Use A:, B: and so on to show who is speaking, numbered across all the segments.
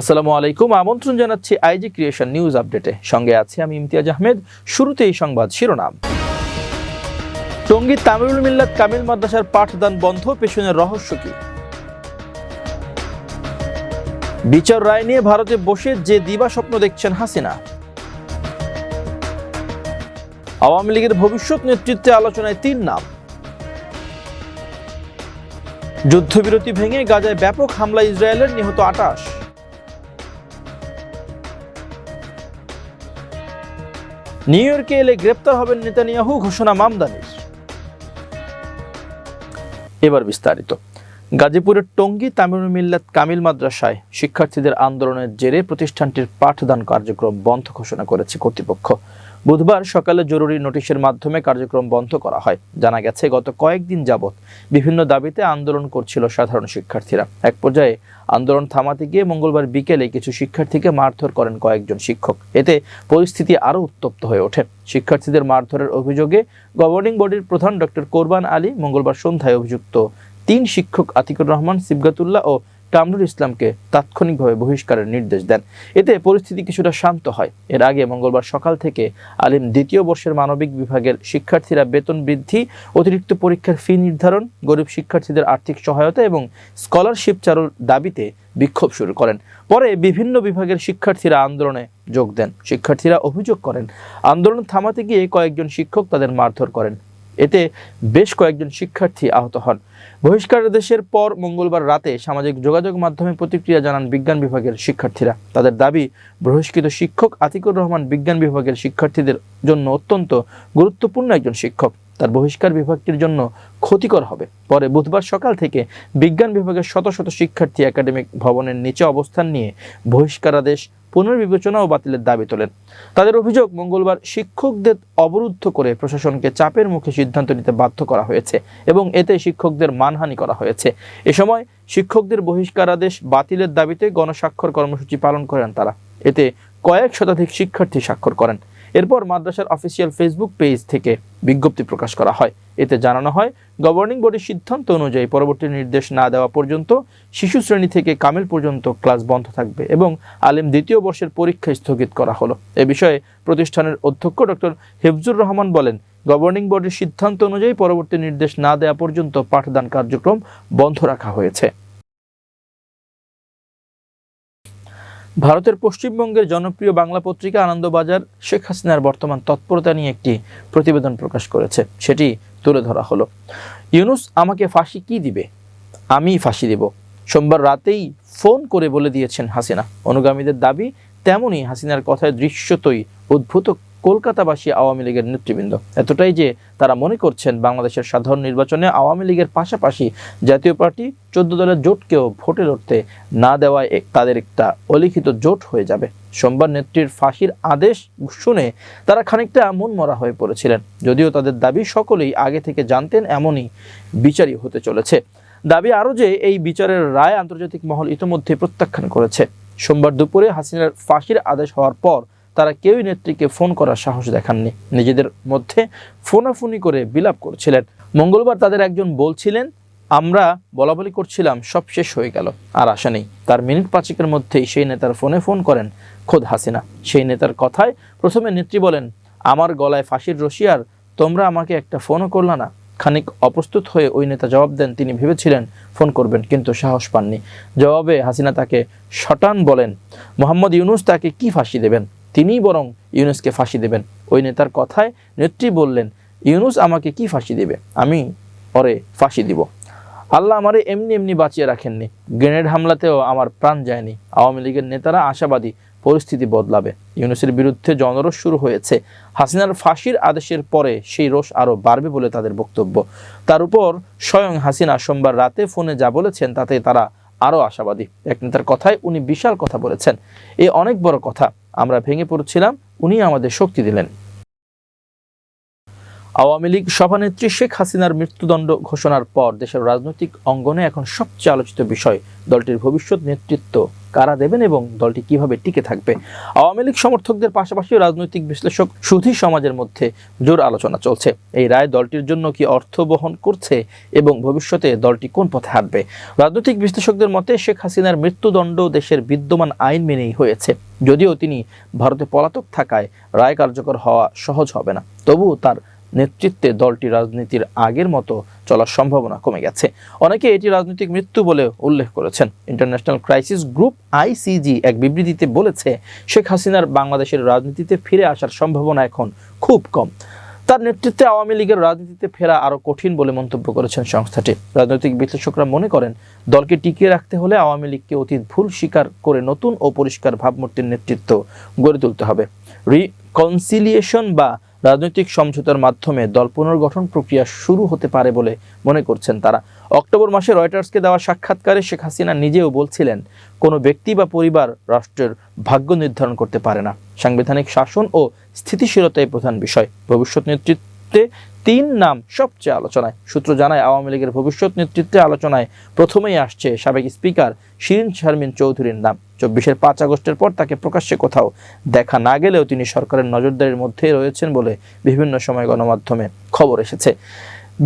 A: আসসালামু আলাইকুম আমন্ত্রণ জানাচ্ছি আইজি ক্রিয়েশন নিউজ আপডেটে সঙ্গে আছি আমি ইমতিয়াজ আহমেদ শুরুতে এই সংবাদ শিরোনাম টঙ্গী তামিল মিল্লাত কামিল মাদ্রাসার পাঠদান বন্ধ পেছনের রহস্য কি বিচার রায় নিয়ে ভারতে বসে যে দিবা স্বপ্ন দেখছেন হাসিনা আওয়ামী লীগের ভবিষ্যৎ নেতৃত্বে আলোচনায় তিন নাম যুদ্ধবিরতি ভেঙে গাজায় ব্যাপক হামলা ইসরায়েলের নিহত আটাশ নিউ ইয়র্কে এলে গ্রেপ্তার হবেন নেতানিয়াহু ঘোষণা মামদানির এবার বিস্তারিত গাজীপুরের টঙ্গী তামিল মিল্লাত কামিল মাদ্রাসায় শিক্ষার্থীদের আন্দোলনের জেরে প্রতিষ্ঠানটির পাঠদান কার্যক্রম বন্ধ ঘোষণা করেছে কর্তৃপক্ষ বুধবার সকালে জরুরি নোটিশের মাধ্যমে কার্যক্রম বন্ধ করা হয় জানা গেছে গত কয়েকদিন যাবৎ বিভিন্ন দাবিতে আন্দোলন করছিল সাধারণ শিক্ষার্থীরা এক পর্যায়ে আন্দোলন থামাতে গিয়ে মঙ্গলবার বিকেলে কিছু শিক্ষার্থীকে মারধর করেন কয়েকজন শিক্ষক এতে পরিস্থিতি আরও উত্তপ্ত হয়ে ওঠে শিক্ষার্থীদের মারধরের অভিযোগে গভর্নিং বডির প্রধান ডক্টর কোরবান আলী মঙ্গলবার সন্ধ্যায় অভিযুক্ত তিন শিক্ষক আতিকুর রহমান সিবগাতুল্লাহ ও কামরুল ইসলামকে তাৎক্ষণিকভাবে বহিষ্কারের নির্দেশ দেন এতে পরিস্থিতি কিছুটা শান্ত হয় এর আগে মঙ্গলবার সকাল থেকে আলিম দ্বিতীয় বর্ষের মানবিক বিভাগের শিক্ষার্থীরা বেতন বৃদ্ধি অতিরিক্ত পরীক্ষার ফি নির্ধারণ গরিব শিক্ষার্থীদের আর্থিক সহায়তা এবং স্কলারশিপ চালুর দাবিতে বিক্ষোভ শুরু করেন পরে বিভিন্ন বিভাগের শিক্ষার্থীরা আন্দোলনে যোগ দেন শিক্ষার্থীরা অভিযোগ করেন আন্দোলন থামাতে গিয়ে কয়েকজন শিক্ষক তাদের মারধর করেন এতে বেশ কয়েকজন শিক্ষার্থী আহত হন বহিষ্কার আদেশের পর মঙ্গলবার রাতে সামাজিক যোগাযোগ মাধ্যমে প্রতিক্রিয়া জানান বিজ্ঞান বিভাগের শিক্ষার্থীরা তাদের দাবি বহিষ্কৃত শিক্ষক আতিকুর রহমান বিজ্ঞান বিভাগের শিক্ষার্থীদের জন্য অত্যন্ত গুরুত্বপূর্ণ একজন শিক্ষক তার বহিষ্কার বিভাগটির জন্য ক্ষতিকর হবে পরে বুধবার সকাল থেকে বিজ্ঞান বিভাগের শত শত শিক্ষার্থী একাডেমিক ভবনের নিচে অবস্থান নিয়ে বহিষ্কারাদেশ পুনর্বিবেচনা ও বাতিলের দাবি তোলেন তাদের অভিযোগ মঙ্গলবার শিক্ষকদের অবরুদ্ধ করে প্রশাসনকে চাপের মুখে সিদ্ধান্ত নিতে বাধ্য করা হয়েছে এবং এতে শিক্ষকদের মানহানি করা হয়েছে এ সময় শিক্ষকদের বহিষ্কারাদেশ বাতিলের দাবিতে গণস্বাক্ষর কর্মসূচি পালন করেন তারা এতে কয়েক শতাধিক শিক্ষার্থী স্বাক্ষর করেন এরপর মাদ্রাসার অফিসিয়াল ফেসবুক পেজ থেকে বিজ্ঞপ্তি প্রকাশ করা হয় এতে জানানো হয় গভর্নিং বডির সিদ্ধান্ত অনুযায়ী পরবর্তী নির্দেশ না দেওয়া পর্যন্ত শিশু শ্রেণী থেকে কামেল পর্যন্ত ক্লাস বন্ধ থাকবে এবং আলিম দ্বিতীয় বর্ষের পরীক্ষা স্থগিত করা হলো এ বিষয়ে প্রতিষ্ঠানের অধ্যক্ষ ডক্টর হেফজুর রহমান বলেন গভর্নিং বডির সিদ্ধান্ত অনুযায়ী পরবর্তী নির্দেশ না দেওয়া পর্যন্ত পাঠদান কার্যক্রম বন্ধ রাখা হয়েছে ভারতের পশ্চিমবঙ্গের জনপ্রিয় বাংলা পত্রিকা আনন্দবাজার শেখ হাসিনার বর্তমান তৎপরতা নিয়ে একটি প্রতিবেদন প্রকাশ করেছে সেটি তুলে ধরা হলো ইউনুস আমাকে ফাঁসি কি দিবে আমি ফাঁসি দেব সোমবার রাতেই ফোন করে বলে দিয়েছেন হাসিনা অনুগামীদের দাবি তেমনই হাসিনার কথায় দৃশ্যতই উদ্ভূত কলকাতাবাসী আওয়ামী লীগের নেতৃবৃন্দ এতটাই যে তারা মনে করছেন বাংলাদেশের সাধারণ নির্বাচনে আওয়ামী লীগের পাশাপাশি জাতীয় পার্টি চোদ্দ দলের জোটকেও ভোটে লড়তে না দেওয়ায় তাদের একটা অলিখিত জোট হয়ে যাবে সোমবার নেত্রীর ফাঁসির আদেশ শুনে তারা খানিকটা মন মরা হয়ে পড়েছিলেন যদিও তাদের দাবি সকলেই আগে থেকে জানতেন এমনই বিচারই হতে চলেছে দাবি আরও যে এই বিচারের রায় আন্তর্জাতিক মহল ইতিমধ্যে প্রত্যাখ্যান করেছে সোমবার দুপুরে হাসিনার ফাঁসির আদেশ হওয়ার পর তারা কেউই নেত্রীকে ফোন করার সাহস দেখাননি নিজেদের মধ্যে ফোনাফুনি করে বিলাপ করছিলেন মঙ্গলবার তাদের একজন বলছিলেন আমরা বলাবলি করছিলাম সব শেষ হয়ে গেল আর আশা নেই তার মিনিট পাঁচেকের মধ্যেই সেই নেতার ফোনে ফোন করেন খোদ হাসিনা সেই নেতার কথায় প্রথমে নেত্রী বলেন আমার গলায় ফাঁসির রশিয়ার তোমরা আমাকে একটা ফোনও করলা না খানিক অপ্রস্তুত হয়ে ওই নেতা জবাব দেন তিনি ভেবেছিলেন ফোন করবেন কিন্তু সাহস পাননি জবাবে হাসিনা তাকে শটান বলেন মোহাম্মদ ইউনুস তাকে কি ফাঁসি দেবেন তিনিই বরং ইউনুসকে ফাঁসি দেবেন ওই নেতার কথায় নেত্রী বললেন ইউনুস আমাকে কি ফাঁসি দেবে আমি পরে ফাঁসি দিব আল্লাহ আমারে এমনি এমনি বাঁচিয়ে রাখেননি গ্রেনেড হামলাতেও আমার প্রাণ যায়নি আওয়ামী লীগের নেতারা আশাবাদী পরিস্থিতি বদলাবে ইউনুসের বিরুদ্ধে জনরোষ শুরু হয়েছে হাসিনার ফাঁসির আদেশের পরে সেই রোষ আরও বাড়বে বলে তাদের বক্তব্য তার উপর স্বয়ং হাসিনা সোমবার রাতে ফোনে যা বলেছেন তাতে তারা আরও আশাবাদী এক নেতার কথায় উনি বিশাল কথা বলেছেন এ অনেক বড় কথা আমরা ভেঙে পড়ছিলাম উনি আমাদের শক্তি দিলেন আওয়ামী লীগ সভানেত্রী শেখ হাসিনার মৃত্যুদণ্ড ঘোষণার পর দেশের রাজনৈতিক অঙ্গনে এখন সবচেয়ে আলোচিত বিষয় দলটির ভবিষ্যৎ নেতৃত্ব কারা দেবেন এবং দলটি কিভাবে টিকে থাকবে আওয়ামী লীগ সমর্থকদের পাশাপাশি রাজনৈতিক বিশ্লেষক সুধী সমাজের মধ্যে জোর আলোচনা চলছে এই রায় দলটির জন্য কি অর্থ বহন করছে এবং ভবিষ্যতে দলটি কোন পথে হাঁটবে রাজনৈতিক বিশ্লেষকদের মতে শেখ হাসিনার মৃত্যুদণ্ড দেশের বিদ্যমান আইন মেনেই হয়েছে যদিও তিনি ভারতে পলাতক থাকায় রায় কার্যকর হওয়া সহজ হবে না তবু তার নেতৃত্বে দলটি রাজনীতির আগের মতো চলার সম্ভাবনা কমে গেছে অনেকে এটি রাজনৈতিক মৃত্যু বলে উল্লেখ করেছেন ইন্টারন্যাশনাল ক্রাইসিস গ্রুপ আইসিজি এক বিবৃতিতে বলেছে শেখ হাসিনার বাংলাদেশের রাজনীতিতে ফিরে আসার সম্ভাবনা এখন খুব কম তার নেতৃত্বে আওয়ামী লীগের রাজনীতিতে ফেরা আরও কঠিন বলে মন্তব্য করেছেন সংস্থাটি রাজনৈতিক বিশ্লেষকরা মনে করেন দলকে টিকিয়ে রাখতে হলে আওয়ামী লীগকে অতীত ভুল স্বীকার করে নতুন ও পরিষ্কার ভাবমূর্তির নেতৃত্ব গড়ে তুলতে হবে রিকনসিলিয়েশন বা রাজনৈতিক সমঝোতার মাধ্যমে দল পুনর্গঠন প্রক্রিয়া শুরু হতে পারে বলে মনে করছেন তারা অক্টোবর মাসে রয়টার্সকে দেওয়া সাক্ষাৎকারে শেখ হাসিনা নিজেও বলছিলেন কোনো ব্যক্তি বা পরিবার রাষ্ট্রের ভাগ্য নির্ধারণ করতে পারে না সাংবিধানিক শাসন ও স্থিতিশীলতাই প্রধান বিষয় ভবিষ্যৎ নেতৃত্বে তিন নাম সবচেয়ে আলোচনায় সূত্র জানায় আওয়ামী লীগের ভবিষ্যৎ নেতৃত্বে আলোচনায় প্রথমেই আসছে সাবেক স্পিকার শিরিন শারমিন চৌধুরীর নাম চব্বিশের পাঁচ আগস্টের পর তাকে প্রকাশ্যে কোথাও দেখা না গেলেও তিনি সরকারের নজরদারির মধ্যে রয়েছেন বলে বিভিন্ন সময় গণমাধ্যমে খবর এসেছে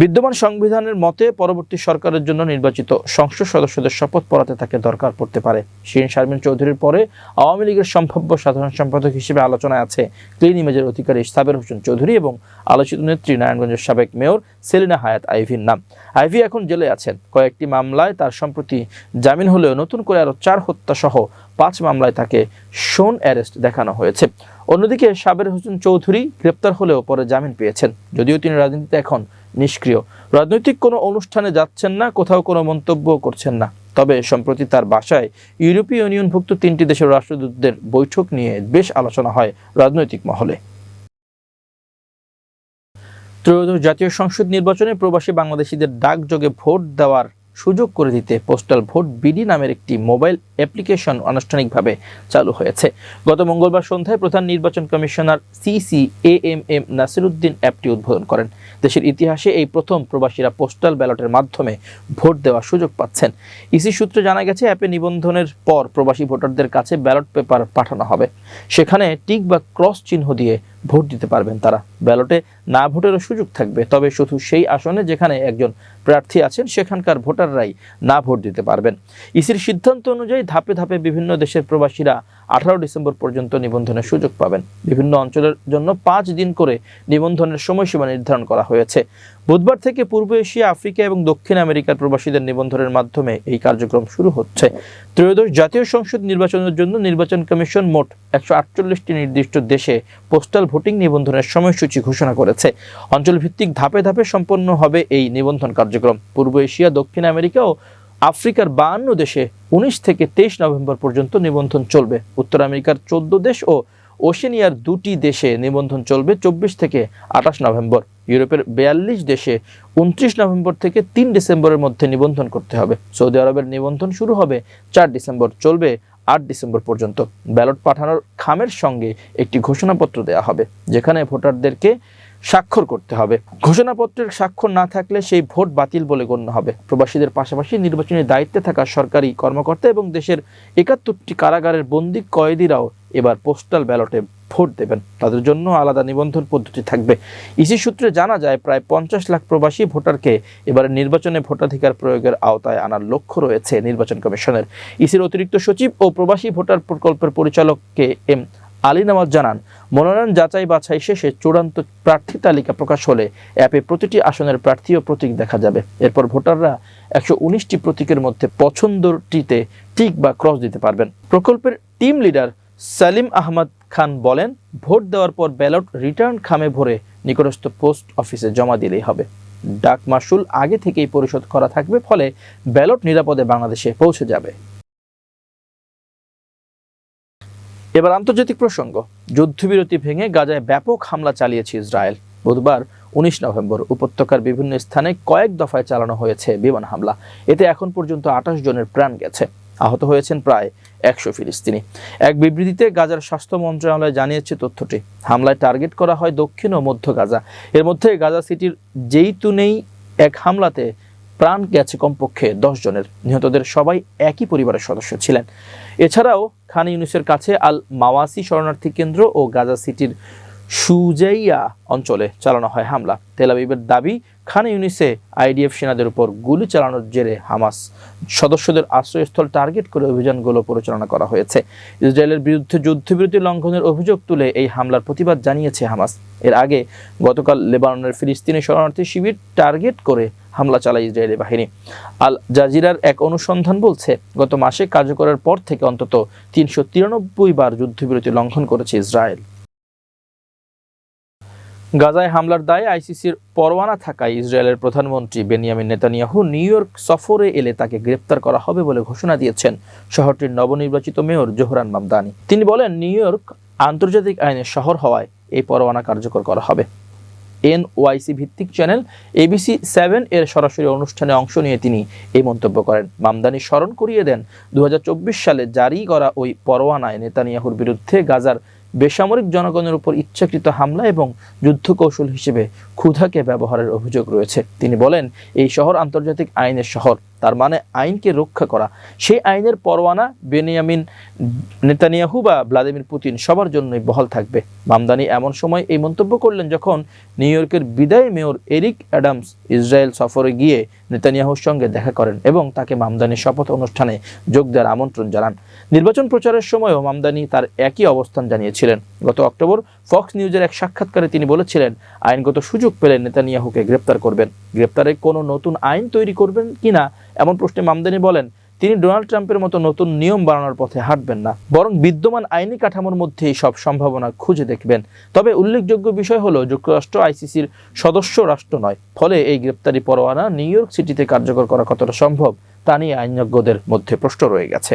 A: বিদ্যমান সংবিধানের মতে পরবর্তী সরকারের জন্য নির্বাচিত সংসদ সদস্যদের শপথ পড়াতে তাকে দরকার পড়তে পারে শিরিন শারমিন চৌধুরীর পরে আওয়ামী লীগের সম্ভাব্য সাধারণ সম্পাদক হিসেবে আলোচনায় আছে ক্লিন ইমেজের অধিকারী সাবের হোসেন চৌধুরী এবং আলোচিত নেত্রী নারায়ণগঞ্জের সাবেক মেয়র সেলিনা হায়াত আইভির নাম আইভি এখন জেলে আছেন কয়েকটি মামলায় তার সম্প্রতি জামিন হলেও নতুন করে আরও চার হত্যাসহ পাঁচ মামলায় তাকে শোন অ্যারেস্ট দেখানো হয়েছে অন্যদিকে সাবের হোসেন চৌধুরী গ্রেপ্তার হলেও পরে জামিন পেয়েছেন যদিও তিনি রাজনীতিতে এখন নিষ্ক্রিয় রাজনৈতিক কোনো অনুষ্ঠানে যাচ্ছেন না কোথাও কোনো মন্তব্য করছেন না তবে সম্প্রতি তার বাসায় ইউরোপীয় ইউনিয়নভুক্ত তিনটি দেশের রাষ্ট্রদূতদের বৈঠক নিয়ে বেশ আলোচনা হয় রাজনৈতিক মহলে ত্রয়োদশ জাতীয় সংসদ নির্বাচনে প্রবাসী বাংলাদেশিদের ডাকযোগে ভোট দেওয়ার সুযোগ করে দিতে পোস্টাল ভোট বিডি নামের একটি মোবাইল অ্যাপ্লিকেশন আনুষ্ঠানিকভাবে চালু হয়েছে গত মঙ্গলবার সন্ধ্যায় প্রধান নির্বাচন commissioner CC A M M Nasiruddin অ্যাপটি উদ্বোধন করেন দেশের ইতিহাসে এই প্রথম প্রবাসীরা পোস্টাল ব্যালটের মাধ্যমে ভোট দেওয়ার সুযোগ পাচ্ছেন ইসি e সূত্রে জানা গেছে অ্যাপে নিবন্ধনের পর প্রবাসী ভোটারদের কাছে ব্যালট পেপার পাঠানো হবে সেখানে টিক বা ক্রস চিহ্ন দিয়ে ভোট দিতে পারবেন তারা ব্যালটে না ভোটেরও সুযোগ থাকবে তবে শুধু সেই আসনে যেখানে একজন প্রার্থী আছেন সেখানকার ভোটাররাই না ভোট দিতে পারবেন ইসির সিদ্ধান্ত অনুযায়ী ধাপে ধাপে বিভিন্ন দেশের প্রবাসীরা আঠারো ডিসেম্বর পর্যন্ত নিবন্ধনের সুযোগ পাবেন বিভিন্ন অঞ্চলের জন্য পাঁচ দিন করে নিবন্ধনের সময়সীমা নির্ধারণ করা হয়েছে বুধবার থেকে পূর্ব এশিয়া আফ্রিকা এবং দক্ষিণ আমেরিকার প্রবাসীদের নিবন্ধনের মাধ্যমে এই কার্যক্রম শুরু হচ্ছে ত্রয়োদশ জাতীয় সংসদ নির্বাচনের জন্য নির্বাচন কমিশন মোট একশো আটচল্লিশটি নির্দিষ্ট দেশে পোস্টাল ভোটিং নিবন্ধনের সময়সূচি ঘোষণা করেছে অঞ্চলভিত্তিক ধাপে ধাপে সম্পন্ন হবে এই নিবন্ধন কার্যক্রম পূর্ব এশিয়া দক্ষিণ আমেরিকা ও আফ্রিকার বাহান্ন দেশে উনিশ থেকে তেইশ নভেম্বর পর্যন্ত নিবন্ধন চলবে উত্তর আমেরিকার চোদ্দ দেশ ও ওশেনিয়ার দুটি দেশে নিবন্ধন চলবে চব্বিশ থেকে আঠাশ নভেম্বর ইউরোপের বিয়াল্লিশ দেশে উনত্রিশ নভেম্বর থেকে তিন ডিসেম্বরের মধ্যে নিবন্ধন করতে হবে সৌদি আরবের নিবন্ধন শুরু হবে চার ডিসেম্বর চলবে আট ডিসেম্বর পর্যন্ত ব্যালট পাঠানোর খামের সঙ্গে একটি ঘোষণাপত্র দেওয়া হবে যেখানে ভোটারদেরকে স্বাক্ষর করতে হবে ঘোষণাপত্রের স্বাক্ষর না থাকলে সেই ভোট বাতিল বলে গণ্য হবে প্রবাসীদের পাশাপাশি নির্বাচনের দায়িত্বে থাকা সরকারি কর্মকর্তা এবং দেশের একাত্তরটি কারাগারের বন্দী কয়েদিরাও এবার পোস্টাল ব্যালটে ভোট দেবেন তাদের জন্য আলাদা নিবন্ধন পদ্ধতি থাকবে ইসি সূত্রে জানা যায় প্রায় পঞ্চাশ লাখ প্রবাসী ভোটারকে এবার নির্বাচনে ভোটাধিকার প্রয়োগের আওতায় আনার লক্ষ্য রয়েছে নির্বাচন কমিশনের ইসির অতিরিক্ত সচিব ও প্রবাসী ভোটার প্রকল্পের পরিচালককে এম আলী নামাজ জানান মনোনয়ন যাচাই বাছাই শেষে চূড়ান্ত প্রার্থী তালিকা প্রকাশ হলে অ্যাপে প্রতিটি আসনের প্রার্থী ও প্রতীক দেখা যাবে এরপর ভোটাররা একশো উনিশটি প্রতীকের মধ্যে পছন্দটিতে টিক বা ক্রস দিতে পারবেন প্রকল্পের টিম লিডার সালিম আহমদ খান বলেন ভোট দেওয়ার পর ব্যালট রিটার্ন খামে ভরে নিকটস্থ পোস্ট অফিসে জমা দিলেই হবে ডাক মাসুল আগে থেকেই পরিশোধ করা থাকবে ফলে ব্যালট নিরাপদে বাংলাদেশে পৌঁছে যাবে এবার আন্তর্জাতিক প্রসঙ্গ যুদ্ধবিরতি ভেঙে গাজায় ব্যাপক হামলা চালিয়েছে ইসরায়েল বুধবার উনিশ নভেম্বর উপত্যকার বিভিন্ন স্থানে কয়েক দফায় চালানো হয়েছে বিমান হামলা এতে এখন পর্যন্ত আঠাশ জনের প্রাণ গেছে আহত হয়েছেন প্রায় একশো ফিলিস্তিনি এক বিবৃতিতে গাজার স্বাস্থ্য মন্ত্রণালয় জানিয়েছে তথ্যটি হামলায় টার্গেট করা হয় দক্ষিণ ও মধ্য গাজা এর মধ্যে গাজা সিটির যেইতুনেই এক হামলাতে প্রাণ গেছে কমপক্ষে দশ জনের নিহতদের সবাই একই পরিবারের সদস্য ছিলেন এছাড়াও খান ইউনিসের কাছে আল মাওয়াসি শরণার্থী কেন্দ্র ও গাজা সিটির সুজাইয়া অঞ্চলে চালানো হয় হামলা তেল আবিবের দাবি খান ইউনিসে আইডিএফ সেনাদের উপর গুলি চালানোর জেরে হামাস সদস্যদের আশ্রয়স্থল টার্গেট করে অভিযানগুলো পরিচালনা করা হয়েছে ইসরায়েলের বিরুদ্ধে যুদ্ধবিরতি লঙ্ঘনের অভিযোগ তুলে এই হামলার প্রতিবাদ জানিয়েছে হামাস এর আগে গতকাল লেবাননের ফিলিস্তিনি শরণার্থী শিবির টার্গেট করে হামলা চালায় ইসরায়েলি বাহিনী আল জাজিরার এক অনুসন্ধান বলছে গত মাসে কার্যকরের পর থেকে অন্তত তিনশো তিরানব্বই বার যুদ্ধবিরতি লঙ্ঘন করেছে ইসরায়েল গাজায় হামলার দায়ে আইসিসির পরোয়ানা থাকায় ইসরায়েলের প্রধানমন্ত্রী বেনিয়ামিন নেতানিয়াহু নিউ ইয়র্ক সফরে এলে তাকে গ্রেপ্তার করা হবে বলে ঘোষণা দিয়েছেন শহরটির নবনির্বাচিত মেয়র জোহরান মামদানি তিনি বলেন নিউ ইয়র্ক আন্তর্জাতিক আইনের শহর হওয়ায় এই পরোয়ানা কার্যকর করা হবে এনওয়াইসি ভিত্তিক চ্যানেল এবিসি সেভেন এর সরাসরি অনুষ্ঠানে অংশ নিয়ে তিনি এই মন্তব্য করেন মামদানি স্মরণ করিয়ে দেন দু সালে জারি করা ওই পরোয়ানায় নেতানিয়াহুর বিরুদ্ধে গাজার বেসামরিক জনগণের উপর ইচ্ছাকৃত হামলা এবং যুদ্ধকৌশল হিসেবে ক্ষুধাকে ব্যবহারের অভিযোগ রয়েছে তিনি বলেন এই শহর আন্তর্জাতিক আইনের শহর তার মানে আইনকে রক্ষা করা সেই আইনের পরোয়ানা বেনিয়ামিন নেতানিয়াহু বা ভ্লাদিমির পুতিন সবার জন্যই বহাল থাকবে মামদানি এমন সময় এই মন্তব্য করলেন যখন নিউ ইয়র্কের বিদায়ী মেয়র এরিক অ্যাডামস ইসরায়েল সফরে গিয়ে নেতানিয়াহুর সঙ্গে দেখা করেন এবং তাকে মামদানি শপথ অনুষ্ঠানে যোগ দেওয়ার আমন্ত্রণ জানান নির্বাচন প্রচারের সময়ও মামদানি তার একই অবস্থান জানিয়েছিলেন গত অক্টোবর ফক্স নিউজের এক সাক্ষাৎকারে তিনি বলেছিলেন আইনগত সুযোগ পেলে নেতানিয়াহুকে গ্রেপ্তার করবেন গ্রেপ্তারে কোনো নতুন আইন তৈরি করবেন কিনা এমন প্রশ্নে মামদানি বলেন তিনি ডোনাল্ড ট্রাম্পের মতো নতুন নিয়ম বানানোর পথে হাঁটবেন না বরং বিদ্যমান আইনি কাঠামোর মধ্যেই সব সম্ভাবনা খুঁজে দেখবেন তবে উল্লেখযোগ্য বিষয় হলো যুক্তরাষ্ট্র আইসিসির সদস্য রাষ্ট্র নয় ফলে এই গ্রেপ্তারি পরোয়ানা নিউ ইয়র্ক সিটিতে কার্যকর করা কতটা সম্ভব তা নিয়ে আইনজ্ঞদের মধ্যে প্রশ্ন রয়ে গেছে